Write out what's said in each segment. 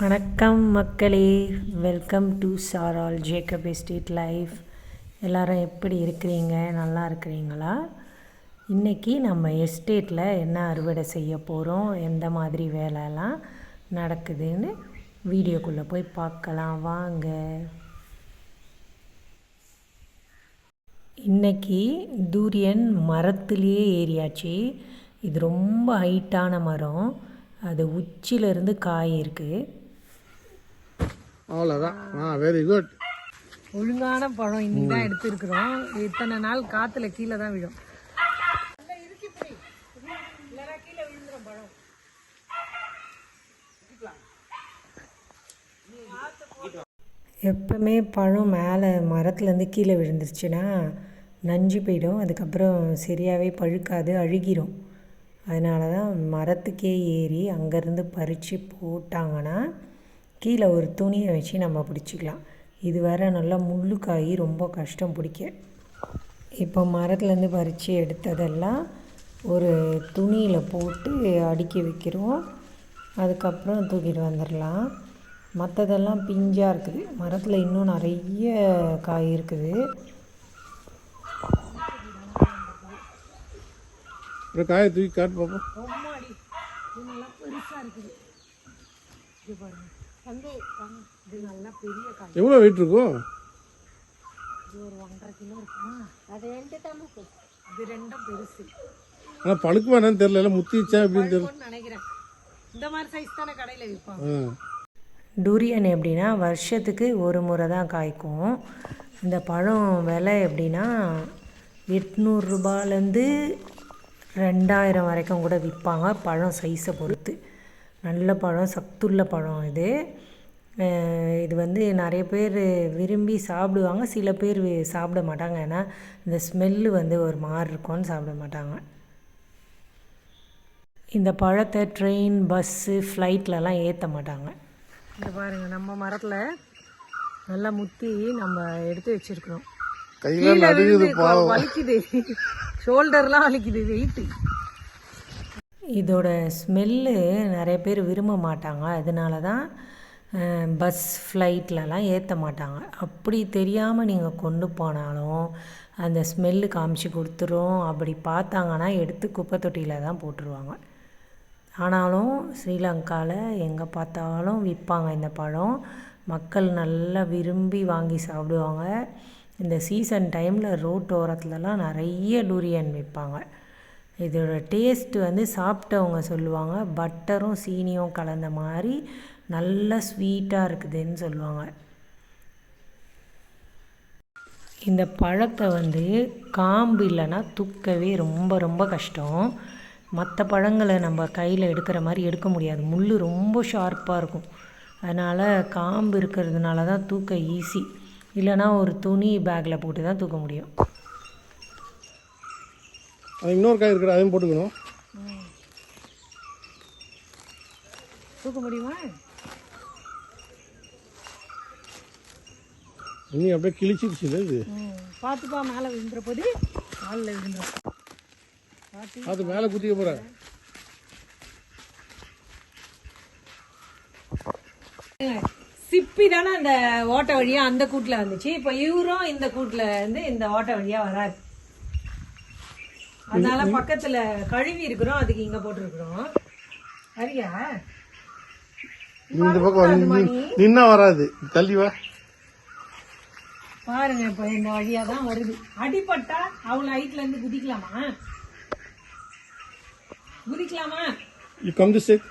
வணக்கம் மக்களே. Welcome to Saral Jacob estate life எல்லாரும் எப்படி இருக்கிறீங்க? நல்லா இருக்கிறீங்களா? இன்றைக்கி நம்ம எஸ்டேட்டில் என்ன அறுவடை செய்ய போகிறோம் எந்த மாதிரி வேலைலாம் நடக்குதுன்னு வீடியோக்குள்ளே போய் பார்க்கலாம். வாங்க. இன்னைக்கு தூரியன் மரத்துலேயே ஏறியாச்சு. இது ரொம்ப ஹைட்டான மரம். அது உச்சியிலேருந்து காய் இருக்குது அவ்வளோதான் ஆ வெரி குட் ஒழுங்கான பழம் இன்னைக்கு தான் எடுத்துருக்குறோம். இத்தனை நாள் காற்றுல கீழே தான் விழும். எப்பவுமே பழம் மேலே மரத்துலேருந்து கீழே விழுந்துருச்சுன்னா நஞ்சு போயிடும். அதுக்கப்புறம் சரியாகவே பழுக்காது அழுகிரும். அதனால தான் மரத்துக்கே ஏறி அங்கேருந்து பறித்து போட்டாங்கன்னா கீழே ஒரு துணியை வச்சு நம்ம பிடிச்சிக்கலாம். இது வேற நல்லா முள்ளுக்காய் ரொம்ப கஷ்டம் பிடிக்க. இப்போ மரத்துலேருந்து பறித்து எடுத்ததெல்லாம் ஒரு துணியில் போட்டு அடுக்கி வைக்கிறோம். அதுக்கப்புறம் தூக்கிட்டு வந்துடலாம். மற்றதெல்லாம் பிஞ்சாக இருக்குது. மரத்தில் இன்னும் நிறைய காய் இருக்குது. காயை தூக்கி காட்டு பார்ப்போம் பெருசாக இருக்குது. எவ்வளோ வெயிட் இருக்கும் இது ஒரு ஒன்றரை கிலோ இருக்குமா? அது ரெண்டு தான் இது ரெண்டும் பெருசு. ஆனால் பழுக்கு வேணான்னு தெரியல. முத்திச்சா அப்படின்னு தெரியல. இருக்கும்னு நினைக்கிறேன். இந்த மாதிரி சைஸ் தானே கடையில் விற்பாங்க. டூரியன் எப்படின்னா வருஷத்துக்கு ஒரு முறை தான் காய்க்கும். இந்த பழம் விலை எப்படின்னா எட்நூறுரூபாலேருந்து ரெண்டாயிரம் வரைக்கும் கூட விற்பாங்க பழம் சைஸை பொறுத்து. நல்ல பழம் சத்துள்ள பழம் இது. இது வந்து நிறைய பேர் விரும்பி சாப்பிடுவாங்க. சில பேர் சாப்பிட மாட்டாங்க. ஏன்னா இந்த ஸ்மெல்லு வந்து ஒரு மாதிரி இருக்கும்னு சாப்பிட மாட்டாங்க. இந்த பழத்தை ட்ரெயின் பஸ்ஸு ஃப்ளைட்லலாம் ஏற்ற மாட்டாங்க. இந்த பாருங்க நம்ம மரத்தில் நல்லா முத்தி நம்ம எடுத்து வச்சிருக்கிறோம். கையில வலிக்குது. ஷோல்டர்லாம் வலிக்குது வெயிட்டு இதோட ஸ்மெல்லு நிறைய பேர் விரும்ப மாட்டாங்க. அதனால தான் பஸ் ஃப்ளைட்லலாம் ஏற்ற மாட்டாங்க. அப்படி தெரியாமல் நீங்கள் கொண்டு போனாலும் அந்த ஸ்மெல்லு காமிச்சு கொடுத்துரும். அப்படி பார்த்தாங்கன்னா எடுத்து குப்பை தொட்டியில் தான் போட்டுருவாங்க. ஆனாலும் ஸ்ரீலங்காவில் எங்கே பார்த்தாலும் விற்பாங்க இந்த பழம். மக்கள் நல்லா விரும்பி வாங்கி சாப்பிடுவாங்க. இந்த சீசன் டைமில் ரோட்டோரத்துலலாம் நிறைய டூரியன் விற்பாங்க. இதோட டேஸ்ட் வந்து சாப்பிட்டவங்க சொல்லுவாங்க. பட்டரும் சீனியும் கலந்த மாதிரி நல்ல ஸ்வீட்டாக இருக்குதுன்னு சொல்லுவாங்க. இந்த பழத்தை வந்து காம்பு இல்லைன்னா தூக்கவே ரொம்ப ரொம்ப கஷ்டம். மற்ற பழங்களை நம்ம கையில் எடுக்கிற மாதிரி எடுக்க முடியாது. முள் ரொம்ப ஷார்ப்பாக இருக்கும். அதனால் காம்பு இருக்கிறதுனால தான் தூக்க ஈஸி இல்லைன்னா ஒரு துணி பேக்கில் போட்டு தான் தூக்க முடியும். அது இன்னொரு காய் இருக்கிற அதையும் போட்டுக்கணும். தூக்க முடியுமா? இன்னும் அப்படியே கிழிச்சிருச்சு இது? பார்த்துப்பா மேலே விழுந்துற போது. காலில் விழுந்துடும் அது மேலே குத்திக்க போற. சிப்பி தானே அந்த ஓட்டை வழியா அந்த கூட்டில் வந்துச்சு. இப்போ இவரும் இந்த கூட்டில் வந்து இந்த ஓட்டை வழியா வராது அதனால பக்கத்துல கழுவி இருக்கிறோம். அதுக்கு இங்க போட்டிருக்கிறோம். சரியா இந்த பக்கம் நின்- நின்னா வராது. தள்ளி வா. பாருங்க இப்ப இந்த வழியா தான் வருது. அடிபட்டா அவ்வளவு ஹைட்ல இருந்து குதிக்கலாமா? குதிக்கலாமா? யூ கம் தி சிக்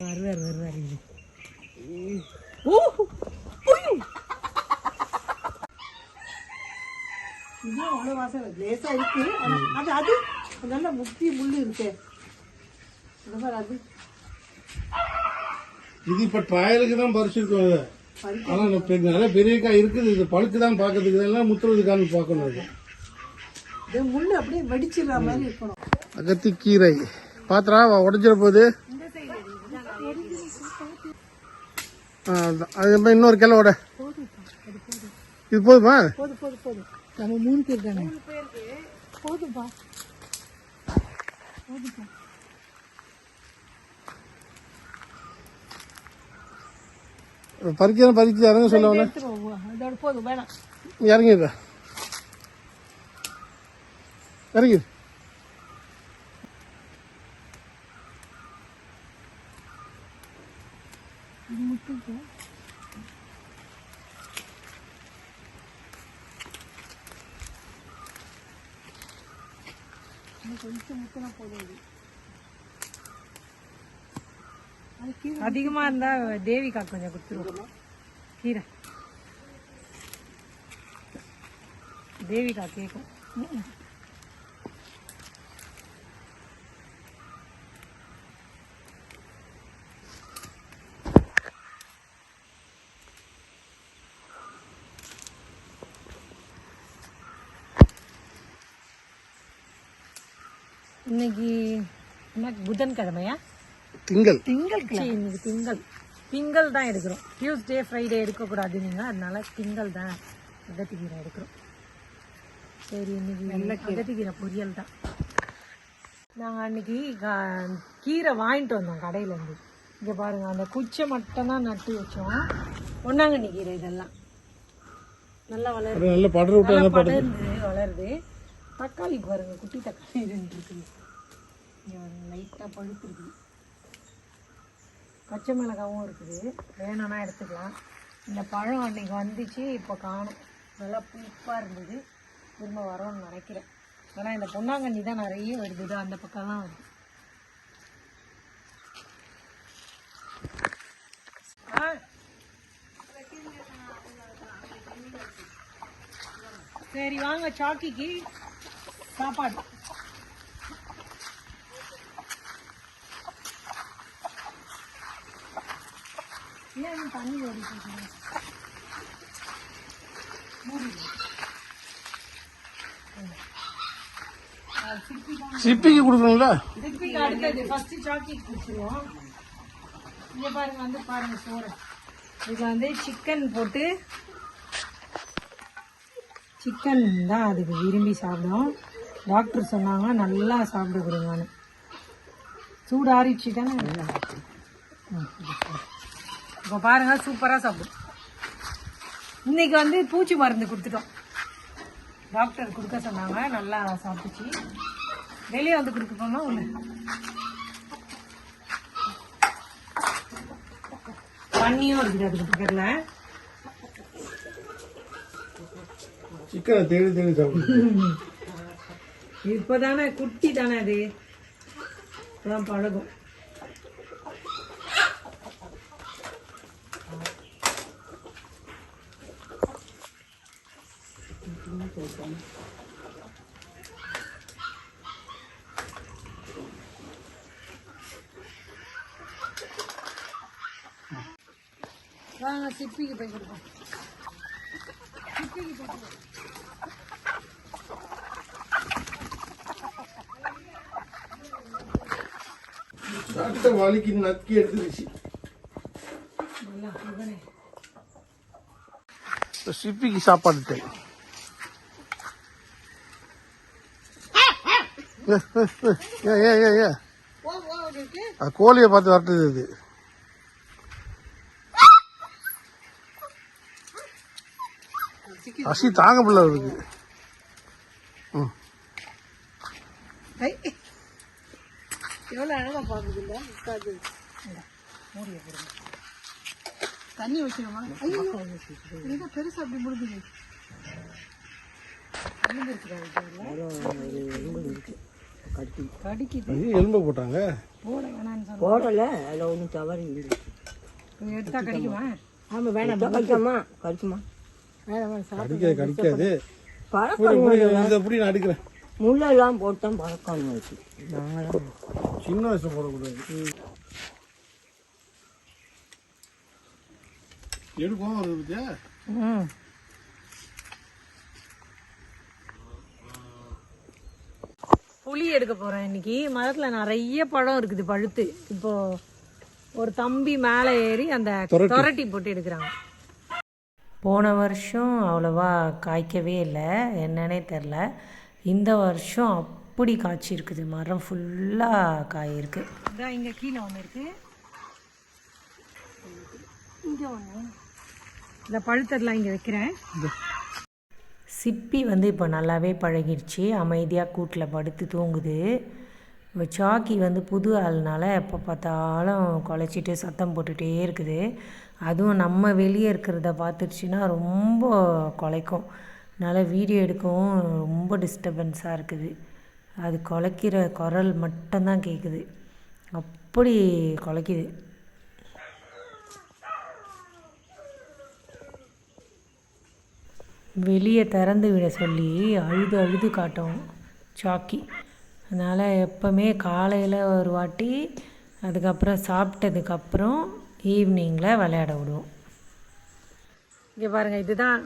வருவார் வருவார் இது வாசம். லேசா இருக்கு. ஆனா அது அது நல்ல முக்கிய முள்ளு இருக்கு. இந்த பாரு அது. இது இப்ப ட்ரையலுக்கு தான் பறிச்சிருக்கோம். ஆனா நிறைய பெரிய காய் இருக்குது. இது பழுக்கு தான் பார்க்கறதுக்கு. இதெல்லாம் முத்துறதுக்கான பார்க்கணும் இது இது முள்ளு அப்படியே வெடிச்சிடுற மாதிரி இருக்கணும். அகத்தி கீரை பாத்திரா உடஞ்சிட போகுது ஆ, அதான். அது மாதிரி இன்னொரு கிளை உட இது போதுமா? போதும் போதும் போதும் நம்ம மூணு பேர் தானே? போதும்பா. போதும்பா. பறிக்கிறேன் பறிச்சு இறங்க சொல்லுவாங்க போதும் வேணாம். இறங்கிடு இது முட்டுக்கு கொஞ்சம் முக்கினா போதும் இது அது கீழே அதிகமாக இருந்தால் தேவிகா கொஞ்சம் கொடுத்துருவோம். கீரை. தேவிகா கேட்கும் இன்னைக்கு என்ன புதன்கிழமையா? திங்கள். திங்கள் இன்னைக்கு திங்கள். திங்கள் தான் எடுக்கிறோம். டியூஸ்டே ஃப்ரைடே எடுக்கக்கூடாது நீங்கள் அதனால திங்கள் தான் அகத்திக்கீரை எடுக்கிறோம். சரி இன்னைக்கு அகத்திக்கீரை பொரியல் தான். நாங்கள் அன்னைக்கு கா- கீரை வாங்கிட்டு வந்தோம் கடையிலேருந்து. இங்கே பாருங்க அந்த குச்சை மட்டும் தான் நட்டு வச்சோம். ஒன்னாங்கண்ணி கீரை இதெல்லாம். நல்லா வளருது. நல்லா படர்ந்து வளருது. தக்காளி பாருங்க குட்டி தக்காளி ரெண்டு இருக்குது. இங்கே லைட்டாக பழுத்துருக்கு பச்சை மிளகாவும் இருக்குது. வேணும்னா எடுத்துக்கலாம். இந்த பழம் அன்றைக்கி வந்துச்சு இப்போ காணும். நல்லா புளிப்பாக இருந்தது. திரும்ப வரோன்னு நினைக்கிறேன். ஆனால் இந்த பொன்னாங்கண்ணி தான் நிறைய வருது. அந்த பக்கம்லாம் வருது. ஆ? சரி வாங்க சாக்கிக்கு சாப்பாடு. ஏன் தண்ணி ஓடிட்டு? சிப்பிக்கு கொடுக்கணும்ல? திருப்பி அடுத்தது ஃபர்ஸ்ட் சாக்கிக்கு கொடுத்துருவோம் இங்க பாருங்க வந்து பாருங்க சோறு. இதுல வந்து சிக்கன் போட்டு சிக்கன் தான் அதுக்கு விரும்பி சாப்பிடும் டாக்டர் சொன்னாங்க நல்லா சாப்பிட கொடுங்கன்னு சூடு ஆறிடுச்சு தானே இப்போ பாருங்க சூப்பராக சாப்பிடும் இன்னைக்கு வந்து பூச்சி மருந்து கொடுத்துட்டோம். டாக்டர் கொடுக்க சொன்னாங்க நல்லா சாப்பிட்டுச்சு. வெளியே வந்து கொடுக்க போனா ஒன்று தண்ணியும் இருக்குது அதுக்கு பக்கத்தில். சிக்கனை தேடி தேடி சாப்பிடுது இப்போதானே குட்டி தானே அது. இப்பதான் பழகும். வாங்க சிப்பிக்கு போய் கொடுப்போம் சிப்பிக்கு போய் கொடுப்போம். சட்டை வலிக்கு நக்கி எடுத்துருச்சு நல்லா இவனே இப்போ சிப்பிக்கு சாப்பாடு டைம் ஏ ஏ ஏ ஏ அது கோழியை பார்த்து வரட்டுது இது. பசி தாங்க முடியல அவருக்கு. ம். எவ்வளோ அழகா பார்க்குது இல்லை தண்ணி வைக்கணுமா ஐயோ இது பெருசு அப்படி முடிஞ்சுது. கடிக்குது. ஐயோ, எலும்பை போட்டாங்க. போட வேணாம்னு போடல அதில் ஒன்றும் தவறு இல்லை. எடுத்தா கடிக்குமா? ஆமாம் வேணாம் கடிக்குமா? கடிக்குமா? வேணாம் சாப்பிட கடிக்காது கடிக்காது. பழக்கம் அடிக்கிறேன். முள்ளெல்லாம் போட்டு தான் பழக்கம் வச்சு சின்ன வயசுல போடக்கூடாது. எடுப்போம் வருது பத்தியா ம். புளி எடுக்க போறேன் இன்னைக்கு. மரத்துல நிறைய பழம் இருக்குது பழுத்து. இப்போ ஒரு தம்பி மேலே ஏறி அந்த தொரட்டி. போட்டு எடுக்கிறாங்க. போன வருஷம் அவ்வளோவா காய்க்கவே இல்லை. என்னன்னே தெரில இந்த வருஷம் அப்படி காய்ச்சிருக்குது. மரம் ஃபுல்லாக காய் இருக்குது இதான் இங்கே கீழே ஒன்று இருக்கு. இங்கே ஒன்று இந்த பழுத்ததெல்லாம் இங்கே வைக்கிறேன். சிப்பி வந்து இப்போ நல்லாவே பழகிடுச்சு அமைதியாக கூட்டில் படுத்து தூங்குது. இப்போ சாக்கி வந்து புது ஆள்னால எப்போ பார்த்தாலும் குலைச்சிட்டு சத்தம் போட்டுகிட்டே இருக்குது. அதுவும் நம்ம வெளியே இருக்கிறத பார்த்துருச்சுன்னா ரொம்ப குலைக்கும். அதனால் வீடியோ எடுக்கவும் ரொம்ப டிஸ்டர்பன்ஸாக இருக்குது. அது குலைக்கிற குரல் மட்டும்தான் கேட்குது அப்படி குலைக்குது. வெளியே திறந்து விட சொல்லி அழுது அழுது காட்டும் சாக்கி. அதனால் எப்போவுமே காலையில் ஒரு வாட்டி அதுக்கப்புறம் சாப்பிட்டதுக்கப்புறம் ஈவினிங்கில் விளையாட விடுவோம். இங்கே பாருங்கள் இதுதான்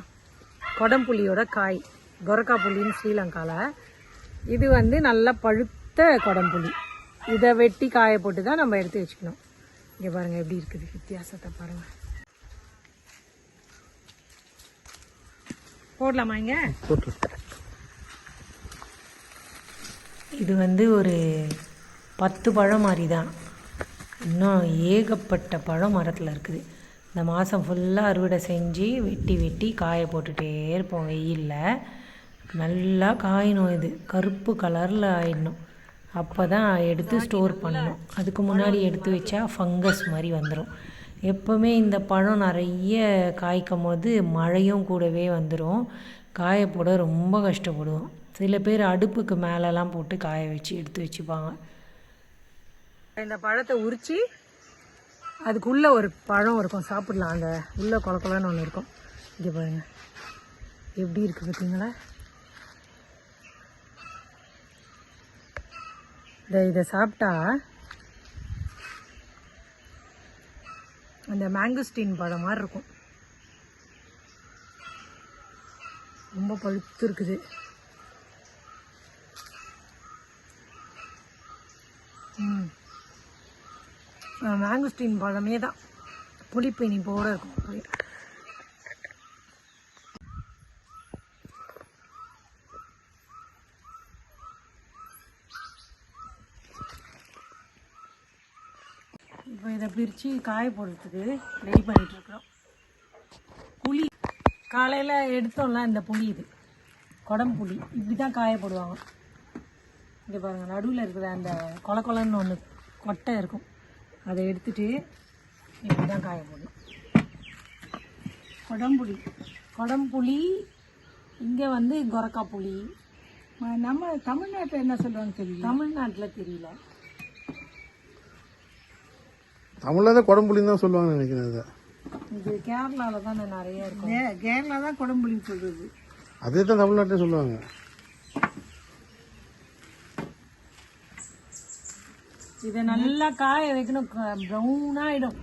கொடம்புள்ளியோட காய். கொரக்கா புள்ளின்னு ஸ்ரீலங்காவில் இது வந்து நல்லா பழுத்த கொடம்புளி. இதை வெட்டி காய போட்டு தான் நம்ம எடுத்து வச்சுக்கணும். இங்கே பாருங்கள் எப்படி இருக்குது வித்தியாசத்தை பாருங்கள் போடலாமா இங்கே? இது வந்து ஒரு பத்து பழம் மாதிரி தான் இன்னும் ஏகப்பட்ட பழம் மரத்தில் இருக்குது. இந்த மாதம் ஃபுல்லாக அறுவடை செஞ்சு வெட்டி வெட்டி காய போட்டுகிட்டே இருப்போம். வெயிலில். நல்லா காயணும் இது. கருப்பு கலரில் ஆயிடணும். அப்போ தான் எடுத்து ஸ்டோர் பண்ணணும். அதுக்கு முன்னாடி எடுத்து வச்சா ஃபங்கஸ் மாதிரி வந்துடும் எப்போவுமே இந்த பழம் நிறைய காய்க்கும் போது மழையும் கூடவே வந்துடும் காய போட ரொம்ப கஷ்டப்படுவோம். சில பேர் அடுப்புக்கு மேலெலாம் போட்டு காய வச்சு எடுத்து வச்சுப்பாங்க. இந்த பழத்தை உரித்து அதுக்குள்ளே ஒரு பழம் இருக்கும். சாப்பிடலாம். அந்த உள்ளே குளக்குலன்னு ஒன்று இருக்கும். இங்கே பாருங்க. எப்படி இருக்குது பார்த்தீங்களா இந்த இதை சாப்பிட்டா அந்த மேங்கோஸ்டீன் பழம் மாதிரி இருக்கும். ரொம்ப பழுத்து இருக்குது மேங்கோஸ்டீன் பழமே தான். புளிப்பு இனிப்போடு இருக்கும். பிரித்து காய போடுறதுக்கு ரெடி பண்ணிட்டு இருக்கிறோம் புளி காலையில் எடுத்தோம்ல இந்த புளி இது. குடம்புளி இப்படி தான் காய போடுவாங்க. இங்கே பாருங்கள் நடுவில் இருக்கிற அந்த கொல கொலன்னு ஒன்று கொட்டை இருக்கும். அதை எடுத்துட்டு இப்படி தான் காய போடணும். குடம்புளி குடம்புளி இங்கே வந்து கொரக்கா புளி. நம்ம தமிழ்நாட்டில் என்ன சொல்லுவாங்க தெரியல. தமிழ்நாட்டில் தெரியல. தமிழில் தான் குடம்புலின்னு தான் சொல்லுவாங்கன்னு நினைக்கிறேன் அதை. இது கேரளாவில் தான் நிறைய இருக்கும். கேரளா தான் குடம்புளி சொல்கிறது அதே தான் தமிழ்நாட்டிலே சொல்லுவாங்க. இதை நல்லா காய வைக்கணும். ப்ரௌன் ஆயிடும்.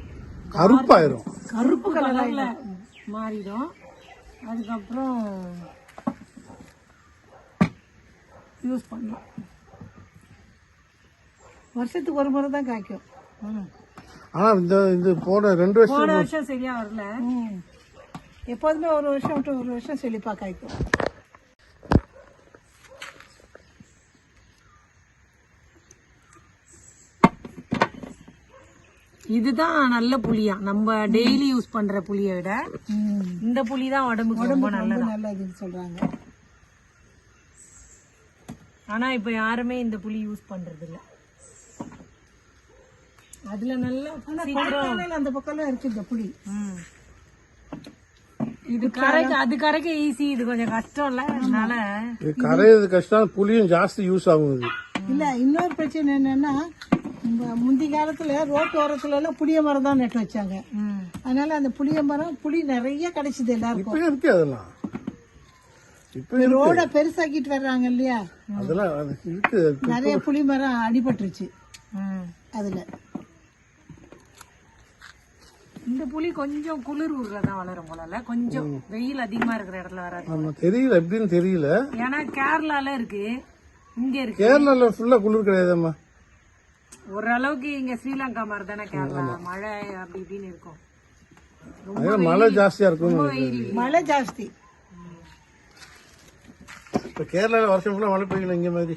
கருப்பாயிரும். கருப்பு கலர்ல மாறிடும். அதுக்கப்புறம் யூஸ் பண்ணலாம். வருஷத்துக்கு ஒரு முறை தான் காய்க்கும். ஆனால் இந்த இது போன ரெண்டு வருஷம் போன வருஷம் சரியா வரல. எப்போதுமே ஒரு வருஷம் விட்டு ஒரு வருஷம் செழிப்பா காய்க்கும் இதுதான் நல்ல புளியா. நம்ம டெய்லி யூஸ் பண்ற புளியை விட இந்த புளி தான் உடம்புக்கு ரொம்ப நல்லது? நல்லதுன்னு சொல்றாங்க. ஆனா இப்ப யாருமே இந்த புளி யூஸ் பண்றது இல்ல அதுல நல்ல அந்த பக்கம் இருக்கு இந்த புளி இது கரைக்க அது கரைக்க ஈஸி இது கொஞ்சம் கஷ்டம் இல்ல அதனால இது கரையிறது கஷ்டம் புளியும் ஜாஸ்தி யூஸ் ஆகும் இது. இல்ல இன்னொரு பிரச்சனை என்னன்னா இந்த முந்தி காலத்துல ரோட்டு ஓரத்துல எல்லாம் புளிய மரம் தான் நட்டு வச்சாங்க. அதனால அந்த புளிய மரம் புளி நிறைய கிடைச்சது எல்லாருக்கும். இருக்கு அதெல்லாம். ரோட பெருசாக்கிட்டு வர்றாங்க இல்லையா? அதெல்லாம் நிறைய புளி மரம் அடிபட்டுருச்சு அதுல. இந்த புளி கொஞ்சம் குளிர் ஊர்ல தான் வளரும் போல கொஞ்சம் வெயில் அதிகமா இருக்கிற இடத்துல வராது. தெரியல எப்படின்னு தெரியல. ஏன்னா கேரளால இருக்கு. இங்க இருக்கு. கேரளால ஃபுல்லா குளிர் கிடையாதும்மா. ஓரளவுக்கு இங்க ஸ்ரீலங்கா மாதிரி தானே கேரளா மழை அப்படி இப்படின்னு இருக்கும். மழை ஜாஸ்தியா இருக்கும் மழை ஜாஸ்தி. இப்போ கேரளாவில் வருஷம் ஃபுல்லாக மழை பெய்யல இங்கே மாதிரி.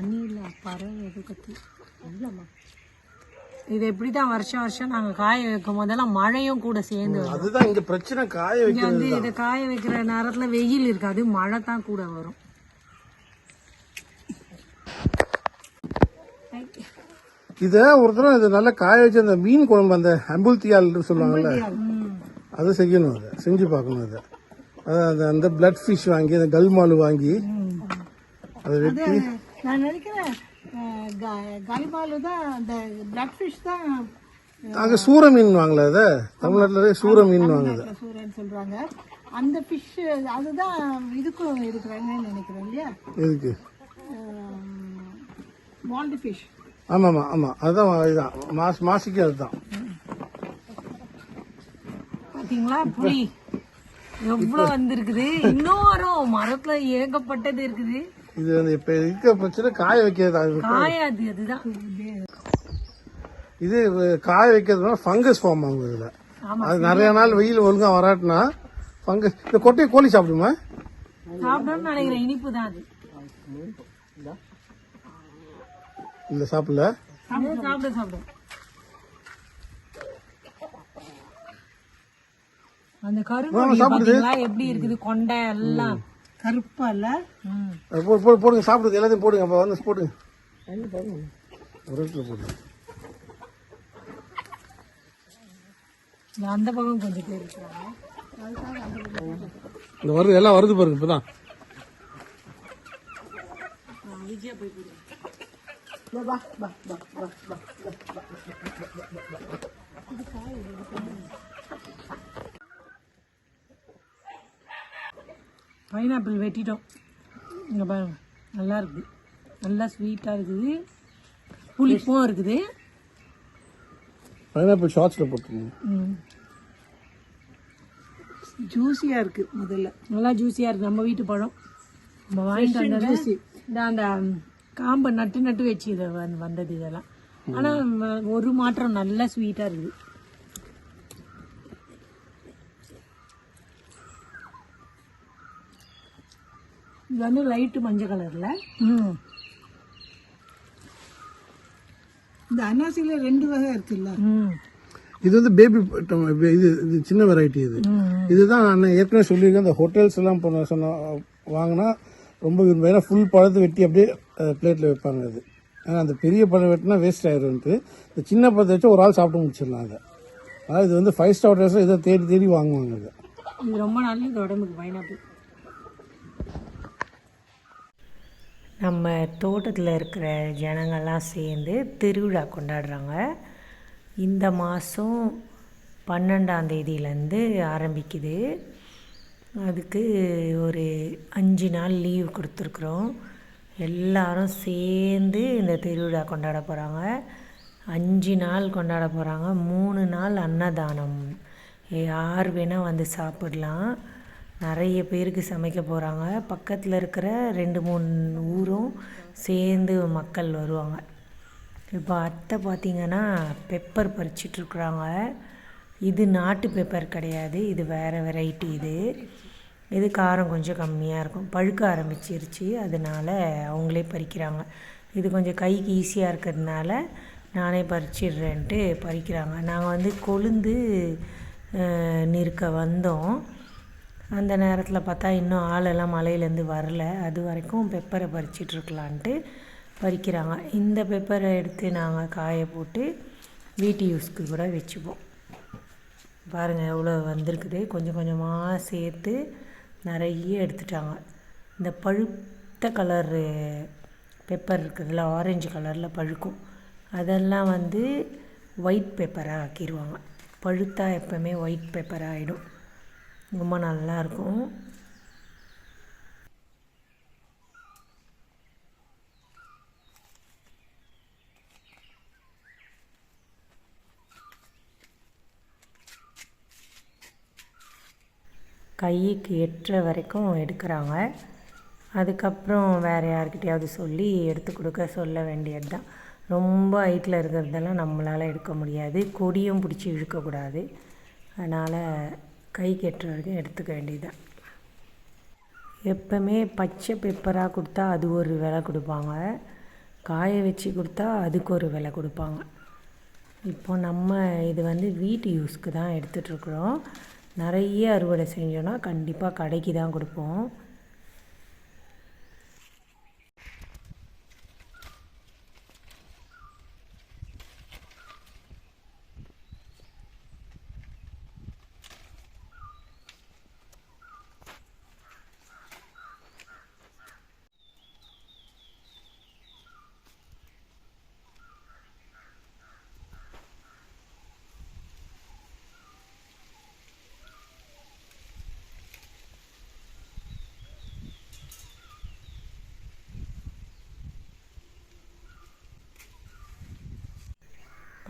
அணில பறவை எது கத்தி? இல்லைம்மா. இது எப்படி தான் வருஷம் வருஷம் நாங்கள் காய வைக்கும் போதெல்லாம் மழையும் கூட சேர்ந்து வரும். அதுதான் இங்கே பிரச்சனை காய இங்கே வந்து இதை காய வைக்கிற நேரத்தில் வெயில் இருக்காது மழை தான் கூட வரும். இதை ஒரு தடவை இது நல்லா காய வச்சு அந்த மீன் குழம்பு அந்த அம்புல்தியால் சொல்லுவாங்கல்ல அது செய்யணும் அதை செஞ்சு பார்க்கணும் அதை. அந்த பிளட் ஃபிஷ் வாங்கி அந்த கல்மாலு வாங்கி அதை வெட்டி நான் நினைக்கிறேன் கல்பாலு தான் அந்த பிளட் ஃபிஷ் தான் அங்கே சூர மீன் வாங்கல அதை? தமிழ்நாட்டில் சூர மீன் வாங்குது சூரன் சொல்றாங்க. அந்த ஃபிஷ் அதுதான் இதுக்கும் இருக்கிறாங்கன்னு நினைக்கிறேன் இல்லையா? எதுக்கு? மால்டி ஃபிஷ் ஆமாம் ஆமாம் ஆமாம் அதுதான் இதுதான். மாஸ் மாசிக்கு அதுதான். பாத்தீங்களா? புளி எவ்வளவு வந்திருக்குது? இன்னும் மரத்துல ஏகப்பட்டது இருக்குது. இது வந்து இப்போ இருக்க பிரச்சனை காய வைக்கிறது அது காயாது அதுதான். இது காய வைக்கிறதுனா ஃபங்கஸ் ஃபார்ம் ஆகும் இதில். அது நிறைய நாள் வெயில் ஒழுங்கா வராட்டினா ஃபங்கஸ் இந்த கொட்டையை கோழி சாப்பிடுமா? சாப்பிடணும்னு நினைக்கிறேன். இனிப்பு தான் அது. இல்லை சாப்பிடல. சாப்பிட சாப்பிட அந்த கருங்கோழி எப்படி இருக்குது? கொண்டை எல்லாம். கருப்பா இல்ல ம். அது போ- போ- போடுங்க சாப்பிடுது எல்லாத்தையும் போடுங்க அப்போ வந்து போடுங்க. ஒரு இடத்துல போடுங்க அந்த பக்கம் கொஞ்சம் பேர் இருக்கிறாங்க இந்த வருது எல்லாம் வருது பாருங்க இப்போதான். போய் பைனாப்பிள் வெட்டிட்டோம். இங்கே பாருங்க நல்லா இருக்குது. நல்லா ஸ்வீட்டாக இருக்குது. புளிப்பும் இருக்குது. பைனாப்பிள் ஷார்ட்ஸில் போட்டுருங்க ஜூஸியாக இருக்குது முதல்ல. நல்லா ஜூஸியாக இருக்குது நம்ம வீட்டு பழம். நம்ம வாங்கிட்டு வந்தது இந்த அந்த காம்பை நட்டு நட்டு வச்சு இதை வந்து- வந்தது இதெல்லாம். ஆனால் ஒரு மாற்றம் நல்லா ஸ்வீட்டாக இருக்குது. இது வந்து லைட்டு மஞ்சள் கலரில் ம். இந்த அன்னாசில ரெண்டு வகை இருக்குல்ல. இது வந்து பேபி இது இது சின்ன வெரைட்டி இது. இதுதான் நான் ஏற்கனவே சொல்லியிருக்கேன். இந்த ஹோட்டல்ஸ் எல்லாம் போன சொன்ன வாங்கினா ரொம்ப விரும்புவேன் ஏன்னா ஃபுல் பழத்தை வெட்டி அப்படியே பிளேட்டில் வைப்பாங்க அது. ஏன்னா அந்த பெரிய பழம் வெட்டினா வேஸ்ட் ஆயிரும்ட்டு இந்த சின்ன பழத்தை வச்சு ஒரு ஆள் சாப்பிட்டு முடிச்சிடலாம் அதை. அதாவது இது வந்து ஃபைவ் ஸ்டார் ஹோட்டல்ஸ் இதை தேடி தேடி வாங்குவாங்க இது. இது ரொம்ப நல்லது உடம்புக்கு பைனாப்பிள் நம்ம தோட்டத்தில் இருக்கிற ஜனங்கள்லாம் சேர்ந்து திருவிழா கொண்டாடுறாங்க. இந்த மாதம் பன்னெண்டாம் தேதியிலேருந்து ஆரம்பிக்குது. அதுக்கு ஒரு அஞ்சு நாள் லீவ் கொடுத்துருக்குறோம். எல்லாரும் சேர்ந்து இந்த திருவிழா கொண்டாட போகிறாங்க அஞ்சு நாள் கொண்டாட போகிறாங்க மூணு நாள் அன்னதானம். யார் வேணால் வந்து சாப்பிடலாம். நிறைய பேருக்கு சமைக்க போகிறாங்க பக்கத்தில் இருக்கிற ரெண்டு மூணு ஊரும் சேர்ந்து மக்கள் வருவாங்க. இப்போ அத்தை பார்த்திங்கன்னா பெப்பர் பறிச்சிட்ருக்குறாங்க இது நாட்டு பெப்பர் கிடையாது. இது வேறு வெரைட்டி இது. இது காரம் கொஞ்சம் கம்மியாக இருக்கும். பழுக்க ஆரம்பிச்சிருச்சு. அதனால அவங்களே பறிக்கிறாங்க. இது கொஞ்சம் கைக்கு ஈஸியாக இருக்கிறதுனால நானே பறிச்சிடுறேன்ட்டு பறிக்கிறாங்க. நாங்கள் வந்து கொழுந்து நிற்க வந்தோம். அந்த நேரத்தில் பார்த்தா இன்னும் ஆளெல்லாம் மலையிலேருந்து வரல. அது வரைக்கும் பெப்பரை பறிச்சிட்ருக்கலான்ட்டு பறிக்கிறாங்க. இந்த பெப்பரை எடுத்து நாங்கள் காய போட்டு வீட்டு யூஸ்க்கு கூட வச்சுப்போம். பாருங்கள் எவ்வளோ வந்திருக்குது. கொஞ்சம் கொஞ்சமாக சேர்த்து நிறைய எடுத்துட்டாங்க. இந்த பழுத்த கலரு பெப்பர் இருக்குதுல்ல ஆரஞ்சு கலரில் பழுக்கும். அதெல்லாம் வந்து ஒயிட் பேப்பராக ஆக்கிடுவாங்க பழுத்தா எப்போவுமே ஒயிட் பேப்பராக ஆகிடும் ரொம்ப நல்லாயிருக்கும். கைக்கு எட்டுற வரைக்கும் எடுக்கிறாங்க. அதுக்கப்புறம் வேறு யார்கிட்டயாவது சொல்லி எடுத்து கொடுக்க சொல்ல வேண்டியது தான் ரொம்ப ஹைட்டில் இருக்கிறதெல்லாம் நம்மளால் எடுக்க முடியாது. கொடியும் பிடிச்சி இழுக்கக்கூடாது. அதனால் கை கெட்டுற வரைக்கும் எடுத்துக்க வேண்டியதுதான். எப்போவுமே பச்சை பெப்பராக கொடுத்தா அது ஒரு விலை கொடுப்பாங்க. காய வச்சு கொடுத்தா அதுக்கு ஒரு விலை கொடுப்பாங்க. இப்போ நம்ம இது வந்து வீட்டு யூஸ்க்கு தான் எடுத்துகிட்ருக்குறோம் நிறைய அறுவடை செஞ்சோன்னா கண்டிப்பாக கடைக்கு தான் கொடுப்போம்.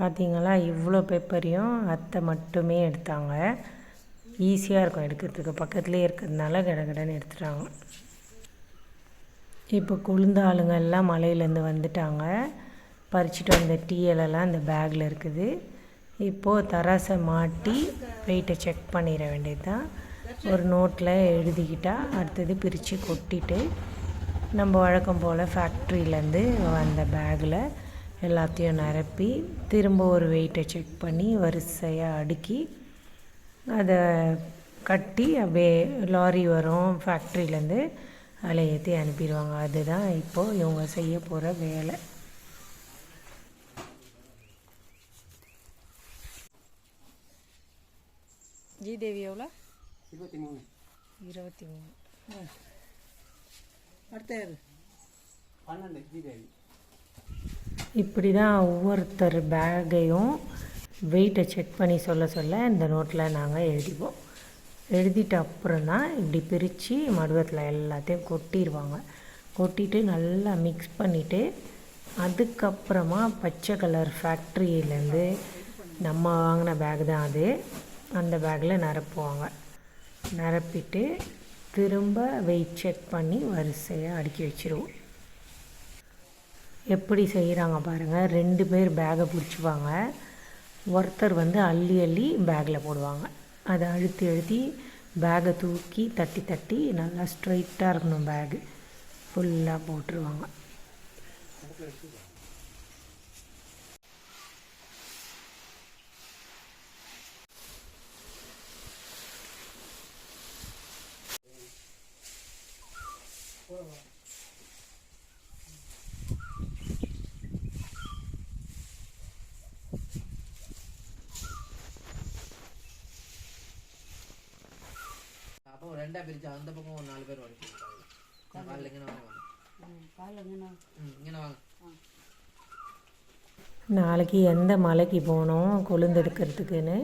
பார்த்தீங்களா இவ்வளோ பேப்பரையும் அத்தை மட்டுமே எடுத்தாங்க. ஈஸியாக இருக்கும் எடுக்கிறதுக்கு. பக்கத்துலேயே இருக்கிறதுனால கடகடன்னு எடுத்துட்டாங்க. இப்போ குளிர்ந்த ஆளுங்க எல்லாம் மலையிலேருந்து வந்துட்டாங்க. பறிச்சுட்டு வந்த டீயலெல்லாம் இந்த பேக்கில் இருக்குது. இப்போது தராசை மாட்டி வெயிட்டை செக் பண்ணிட வேண்டியது தான் ஒரு நோட்டில் எழுதிக்கிட்டால் அடுத்தது பிரித்து கொட்டிட்டு நம்ம வழக்கம் போல் ஃபேக்ட்ரியிலேருந்து வந்த பேக்கில் எல்லாத்தையும் நிரப்பி திரும்ப ஒரு வெயிட்டை செக் பண்ணி வரிசையாக அடுக்கி அதை கட்டி அப்படியே லாரி வரும் ஃபேக்ட்ரியிலேருந்து அதில் ஏற்றி அனுப்பிடுவாங்க. அதுதான் இப்போது இவங்க செய்ய போகிற வேலை. ஜீதேவி எவ்வளோ? இருபத்தி மூணு. இருபத்தி மூணு. அடுத்த பன்னெண்டு ஜிதேவி இப்படி தான் ஒவ்வொருத்தர் பேக்கையும் வெயிட்டை செக் பண்ணி சொல்ல சொல்ல இந்த நோட்டில் நாங்கள் எழுதிப்போம். எழுதிட்ட அப்புறம் தான் இப்படி பிரித்து மடுவத்தில் எல்லாத்தையும் கொட்டிடுவாங்க கொட்டிட்டு நல்லா மிக்ஸ் பண்ணிவிட்டு அதுக்கப்புறமா பச்சை கலர் ஃபேக்ட்ரியிலேருந்து நம்ம வாங்கின பேக் தான் அது. அந்த பேக்கில் நிரப்புவாங்க. நிரப்பிட்டு திரும்ப வெயிட் செக் பண்ணி வரிசையாக அடுக்கி வச்சிருவோம். எப்படி செய்கிறாங்க பாருங்கள் ரெண்டு பேர் பேகை பிடிச்சிப்பாங்க. ஒருத்தர் வந்து அள்ளி அள்ளி பேக்கில் போடுவாங்க. அதை அழுத்தி அழுத்தி பேகை தூக்கி தட்டி தட்டி நல்லா ஸ்ட்ரைட்டாக இருக்கணும் பேகு ஃபுல்லாக போட்டுருவாங்க. ரெண்டா பிரிச்சு அந்த பக்கம் ஒரு நாலு பேர் வந்து காலைல இங்கே வாங்க வாங்க ம் இங்கே வாங்க நாளைக்கு எந்த மலைக்கு போகணும் கொழுந்தெடுக்கிறதுக்குன்னு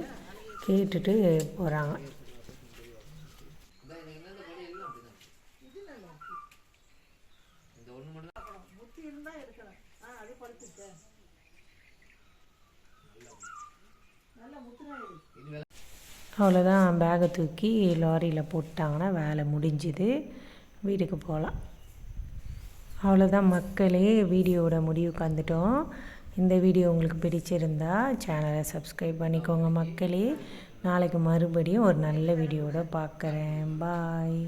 கேட்டுட்டு போகிறாங்க அதான் எனக்கு எந்தெந்த கொடி எல்லாம் அப்படிதான் இந்த ஒன்று மட்டும் தான் அவ்வளோதான் பேகை தூக்கி லாரியில் போட்டாங்கன்னா வேலை முடிஞ்சுது. வீட்டுக்கு போகலாம். அவ்வளோதான் மக்களே வீடியோவோட முடிவுக்கு வந்துட்டோம். இந்த வீடியோ உங்களுக்கு பிடிச்சிருந்தா சேனலை சப்ஸ்கிரைப் பண்ணிக்கோங்க மக்களே. நாளைக்கு மறுபடியும் ஒரு நல்ல வீடியோவோட பார்க்குறேன். பாய்